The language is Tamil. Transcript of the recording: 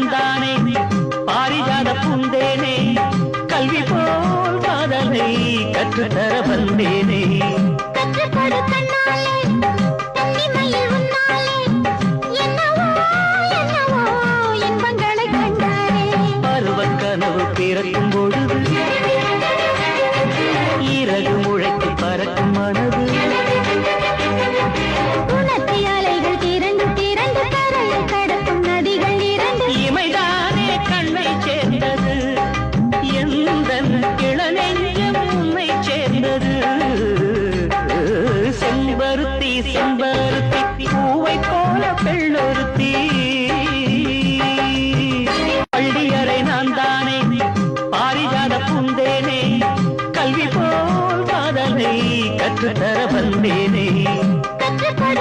நான் தானே பாரிஜாத பூந்தேனே கல்வி போல் காதலை கற்றுத்தர வந்தேனே. கற்றுக்கொடு கண்ணாலே பூவை போல பெள்ளொருத்தி. பள்ளியறை நான் தானே பாரிஜாத புந்தேனே கல்வி போல் காதலை கற்றுத்தர வந்தேனே. கற்றுத்தர